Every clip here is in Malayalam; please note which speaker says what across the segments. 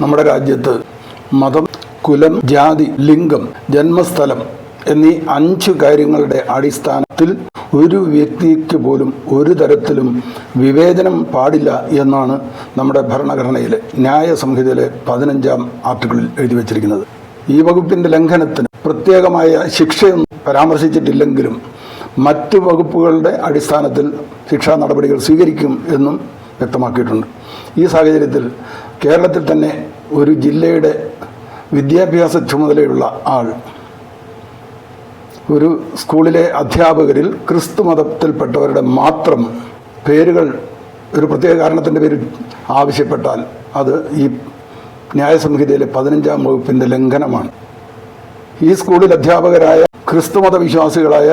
Speaker 1: നമ്മുടെ രാജ്യത്ത് മതം കുലം ജാതി ലിംഗം ജന്മസ്ഥലം എന്നീ അഞ്ച് കാര്യങ്ങളുടെ അടിസ്ഥാനത്തിൽ ഒരു വ്യക്തിക്ക് പോലും ഒരു തരത്തിലും വിവേചനം പാടില്ല എന്നാണ് നമ്മുടെ ഭരണഘടനയിലെ ന്യായ സംഹിതയിലെ പതിനഞ്ചാം ആർട്ടിക്കിളിൽ എഴുതി വച്ചിരിക്കുന്നത്. ഈ വകുപ്പിന്റെ ലംഘനത്തിന് പ്രത്യേകമായ ശിക്ഷയൊന്നും പരാമർശിച്ചിട്ടില്ലെങ്കിലും മറ്റ് വകുപ്പുകളുടെ അടിസ്ഥാനത്തിൽ ശിക്ഷാ നടപടികൾ സ്വീകരിക്കും എന്നും വ്യക്തമാക്കിയിട്ടുണ്ട്. ഈ സാഹചര്യത്തിൽ കേരളത്തിൽ തന്നെ ഒരു ജില്ലയുടെ വിദ്യാഭ്യാസ ചുമതലയുള്ള ആൾ ഒരു സ്കൂളിലെ അധ്യാപകരിൽ ക്രിസ്തു മതത്തിൽപ്പെട്ടവരുടെ മാത്രം പേരുകൾ ഒരു പ്രത്യേക കാരണത്തിന്റെ പേരിൽ ആവശ്യപ്പെട്ടാൽ അത് ഈ ന്യായസംഹിതയിലെ പതിനഞ്ചാം വകുപ്പിന്റെ ലംഘനമാണ്. ഈ സ്കൂളിൽ അധ്യാപകരായ ക്രിസ്തുമത വിശ്വാസികളായ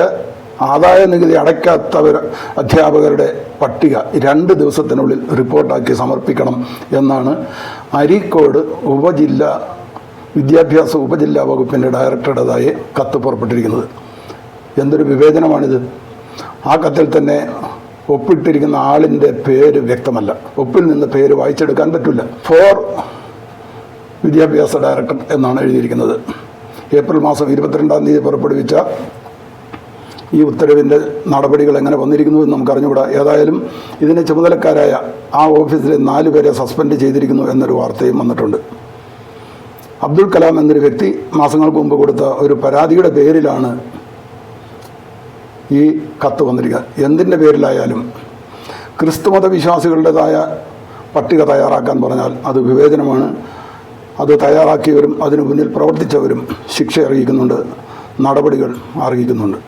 Speaker 1: ആദായ നികുതി അടയ്ക്കാത്തവർ അധ്യാപകരുടെ പട്ടിക രണ്ട് ദിവസത്തിനുള്ളിൽ റിപ്പോർട്ടാക്കി സമർപ്പിക്കണം എന്നാണ് അരീക്കോട് ഉപജില്ല വിദ്യാഭ്യാസ ഉപജില്ലാ വകുപ്പിന്റെ ഡയറക്ടറുടേതായി കത്ത് പുറപ്പെട്ടിരിക്കുന്നത്. എന്തൊരു വിവേചനമാണിത്. ആ കത്തിൽ തന്നെ ഒപ്പിട്ടിരിക്കുന്ന ആളിന്റെ പേര് വ്യക്തമല്ല. ഒപ്പിൽ നിന്ന് പേര് വായിച്ചെടുക്കാൻ പറ്റില്ല. ഫോർ വിദ്യാഭ്യാസ ഡയറക്ടർ എന്നാണ് എഴുതിയിരിക്കുന്നത്. ഏപ്രിൽ മാസം ഇരുപത്തിരണ്ടാം തീയതി പുറപ്പെടുവിച്ച ഈ ഉത്തരവിന്റെ നടപടികൾ എങ്ങനെ വന്നിരിക്കുന്നു എന്ന് നമുക്ക് അറിഞ്ഞുകൂടാ ഏതായാലും ഇതിന്റെ ചുമതലക്കാരായ ആ ഓഫീസിലെ നാല് പേരെ സസ്പെൻഡ് ചെയ്തിരിക്കുന്നു എന്നൊരു വാർത്തയും വന്നിട്ടുണ്ട്. അബ്ദുൾ കലാം എന്നൊരു വ്യക്തി മാസങ്ങൾക്ക് മുമ്പ് കൊടുത്ത ഒരു പരാതിയുടെ പേരിലാണ് ഈ കത്ത് വന്നിരിക്കുക എന്തിന്റെ പേരിലായാലും ക്രിസ്തുമത വിശ്വാസികളുടേതായ പട്ടിക തയ്യാറാക്കാൻ പറഞ്ഞാൽ അത് വിവേചനമാണ്. അത് തയ്യാറാക്കിയവരും അതിനു മുന്നിൽ പ്രവർത്തിച്ചവരും ശിക്ഷ അറിയിക്കുന്നുണ്ട് നടപടികൾ അറിയിക്കുന്നുണ്ട്.